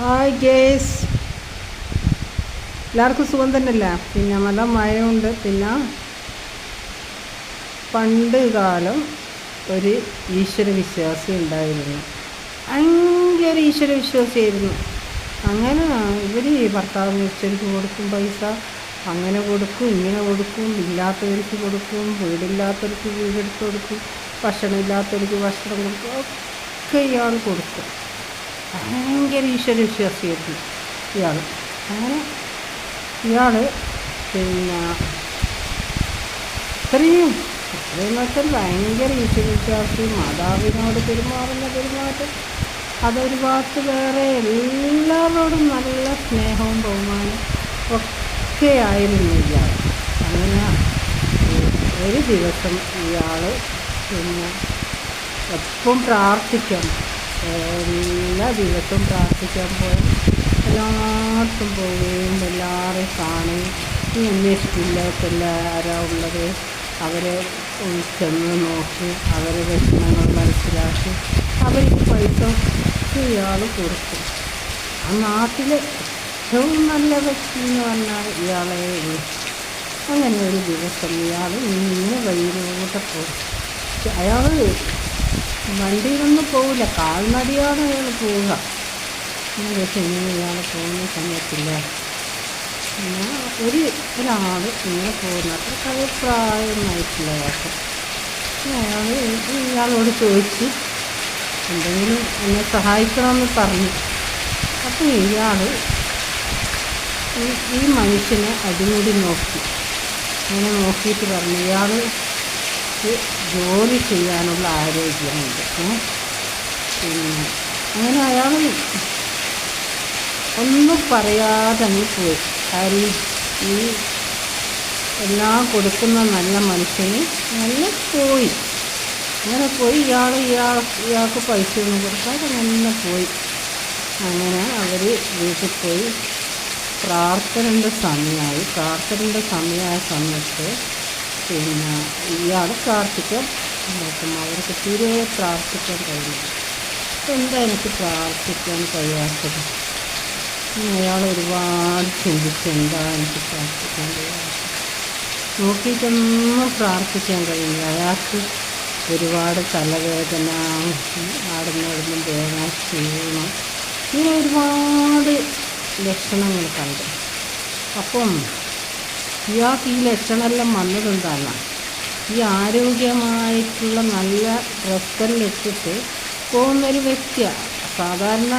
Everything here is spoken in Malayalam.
ഹായ് ഗേസ് എല്ലാവർക്കും സുഖം തന്നെയല്ല? പിന്നെ നല്ല മഴയുണ്ട്. പിന്നെ പണ്ട് കാലം ഒരു ഈശ്വര വിശ്വാസി ഉണ്ടായിരുന്നു. ഭയങ്കര ഈശ്വര വിശ്വാസിയായിരുന്നു. അങ്ങനെ ഇവർ ഭർത്താവ് നിശ്ചയിച്ച് കൊടുക്കും പൈസ അങ്ങനെ കൊടുക്കും ഇങ്ങനെ കൊടുക്കും ഇല്ലാത്തവർക്ക് കൊടുക്കും വീടില്ലാത്തവർക്ക് വീടെടുത്ത് കൊടുക്കും ഭക്ഷണം ഇല്ലാത്തവർക്ക് ഭക്ഷണം കൊടുക്കും ഒക്കെ ഇയാൾ കൊടുക്കും ഭയങ്കര ഈശ്വര വിശ്വാസിയായിരുന്നു ഇയാൾ അങ്ങനെ ഇയാൾ പിന്നെ ഇത്രയും ഇത്രയും വെച്ചാൽ ഭയങ്കര ഈശ്വര വിശ്വാസി മാതാവിനോട് പെരുമാറുന്ന പെരുമാറ്റം അതൊരു ഭാഗത്ത് വേറെ എല്ലാവരോടും നല്ല സ്നേഹവും ബഹുമാനം ഒക്കെ ആയിരുന്നു ഇയാൾ അങ്ങനെ ഒരു ദിവസം ഇയാൾ പിന്നെ എപ്പം പ്രാർത്ഥിക്കണം എല്ലാ ദിവസവും പ്രാർത്ഥിക്കാൻ പോയി. എല്ലായിടത്തും പോവുകയും എല്ലാവരെയും കാണുകയും ഈ അന്വേഷിക്കില്ലാത്ത എല്ലാവരാ ഉള്ളത്? അവരെ ചെന്ന് നോക്കി അവരെ വിഷമങ്ങൾ മനസ്സിലാക്കി അവർക്ക് പൈസ ഇയാൾ കൊടുക്കും ആ നാട്ടിലെ ഏറ്റവും നല്ല വ്യക്തി എന്ന് പറഞ്ഞാൽ ഇയാളെ അങ്ങനെ ഒരു ദിവസം ഇയാൾ ഇങ്ങനെ വഴിയിലൂടെ പോകും അയാൾ വണ്ടിയിലൊന്നും പോവില്ല. കാൽനടിയാണ് അയാൾ പോവുക. ഞാൻ പക്ഷേ ഇങ്ങനെ ഇയാൾ പോകുന്ന സമയത്തില്ല? ഒരു ഒരാൾ ഇങ്ങനെ പോകുന്ന. അത്ര കഴിപ്രായമായിട്ടില്ല അയാൾക്ക്. അയാൾ ഇയാളോട് ചോദിച്ച് എന്തെങ്കിലും എന്നെ സഹായിക്കണമെന്ന് പറഞ്ഞു. അപ്പോൾ ഇയാൾ ഈ മനുഷ്യനെ അടിമുടി നോക്കി. അങ്ങനെ നോക്കിയിട്ട് പറഞ്ഞു ഇയാൾ ജോലി ചെയ്യാനുള്ള ആരോഗ്യമുണ്ട് പിന്നെ അങ്ങനെ അയാൾ ഒന്നും പറയാതെ അങ്ങ് പോയി. കാര്യം ഈ എല്ലാം കൊടുക്കുന്ന നല്ല മനുഷ്യന് നല്ല പോയി. അങ്ങനെ പോയി. ഇയാൾ ഇയാൾ ഇയാൾക്ക് പൈസ ഒന്നും കൊടുക്കാതെ അങ്ങനെ പോയി. അങ്ങനെ അവർ വീട്ടിൽ പോയി. പ്രാർത്ഥനയുടെ സമയമായി. പ്രാർത്ഥനയുടെ സമയമായ സമയത്ത് പിന്നെ ഇയാൾ പ്രാർത്ഥിക്കാൻ നോക്കും അവർക്ക് തീരെ പ്രാർത്ഥിക്കാൻ കഴിയില്ല. എന്താ എനിക്ക് പ്രാർത്ഥിക്കാൻ കഴിയാത്തത്? അയാൾ ഒരുപാട് ചിന്തിച്ച് എന്താ എനിക്ക് പ്രാർത്ഥിക്കാൻ കഴിയാത്തത്? നോക്കിയിട്ടൊന്നും പ്രാർത്ഥിക്കാൻ കഴിയില്ല. അയാൾക്ക് ഒരുപാട് തലവേദന ആടുന്നിടുന്നും വേദന ക്ഷീണം ഇങ്ങനെ ഒരുപാട് ലക്ഷണങ്ങൾ കണ്ടു. അപ്പം ഇയാൾക്ക് ഈ ലക്ഷണമെല്ലാം വന്നതെന്താണ് ഈ ആരോഗ്യമായിട്ടുള്ള നല്ല ഡ്രസ്സെല്ലാം പോകുന്നൊരു വ്യക്തിയാണ് സാധാരണ